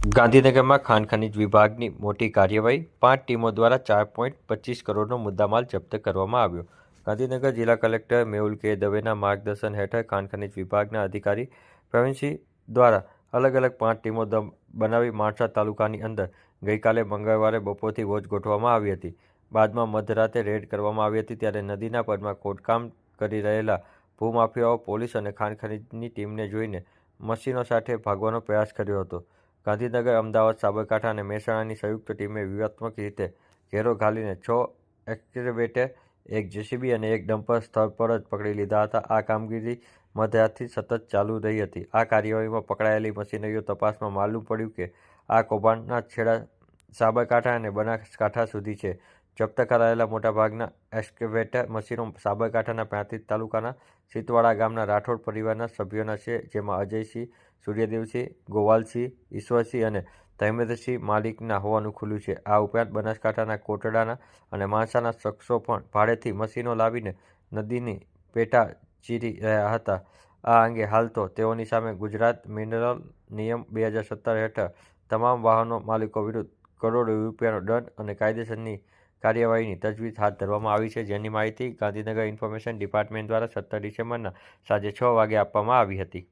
ગાંધીનગરમાં ખાણ ખનીજ વિભાગની મોટી કાર્યવાહી પાંચ ટીમો દ્વારા ચાર પોઈન્ટ પચીસ કરોડનો મુદ્દામાલ જપ્ત કરવામાં આવ્યો. ગાંધીનગર જિલ્લા કલેક્ટર મેહુલ કે. દવેના માર્ગદર્શન હેઠળ ખાણ ખનીજ વિભાગના અધિકારી પ્રવીણસિંહ દ્વારા અલગ અલગ પાંચ ટીમો બનાવી માણસા તાલુકાની અંદર ગઈકાલે મંગળવારે બપોરથી વોચ ગોઠવવામાં આવી હતી. બાદમાં મધરાતે રેડ કરવામાં આવી હતી ત્યારે નદીના પરમાં ખોદકામ કરી રહેલા ભૂમાફિયાઓ પોલીસ અને ખાણ ખનીજની ટીમને જોઈને મશીનો સાથે ભાગવાનો પ્રયાસ કર્યો હતો. ગાંધીનગર, અમદાવાદ, સાબરકાંઠા અને મહેસાણાની સંયુક્ત ટીમે વ્યૂહાત્મક રીતે ઘેરો ઘાલીને છ એક્સકેવેટર એક જેસીબી અને એક ડમ્પર સ્થળ પર જ પકડી લીધા હતા. આ કામગીરી મધરાતથી સતત ચાલુ રહી હતી. આ કાર્યવાહીમાં પકડાયેલી મશીનરીઓ તપાસમાં માલુમ પડ્યું કે આ કૌભાંડના છેડા સાબરકાંઠા અને બનાસકાંઠા સુધી છે. જપ્ત કરાયેલા મોટાભાગના એક્સકેવેટર મશીનો સાબરકાંઠાના પ્રાંતિજ તાલુકાના સીતવાડા ગામના રાઠોડ પરિવારના સભ્યોના છે, જેમાં અજયસિંહ, સૂર્યદેવસિંહ, ગોવાલસિંહ, ઈશ્વરસિંહ અને ધર્મેન્દ્રસિંહ માલિકના હોવાનું ખુલ્યું છે. આ ઉપરાંત બનાસકાંઠાના કોટડાના અને માણસાના શખ્સો પણ ભાડેથી મશીનો લાવીને નદીની પેટા ચીરી રહ્યા હતા. આ અંગે હાલ તો તેઓની સામે ગુજરાત મિનરલ નિયમ બે હજાર સત્તર હેઠળ તમામ વાહનો માલિકો વિરુદ્ધ કરોડો રૂપિયાનો દંડ અને કાયદેસરની કાર્યવાહીની તજવીજ હાથ ધરવામાં આવી છે, જેની માહિતી ગાંધીનગર ઇન્ફોર્મેશન ડિપાર્ટમેન્ટ દ્વારા સત્તર ડિસેમ્બરના સાંજે છ વાગે આપવામાં આવી હતી.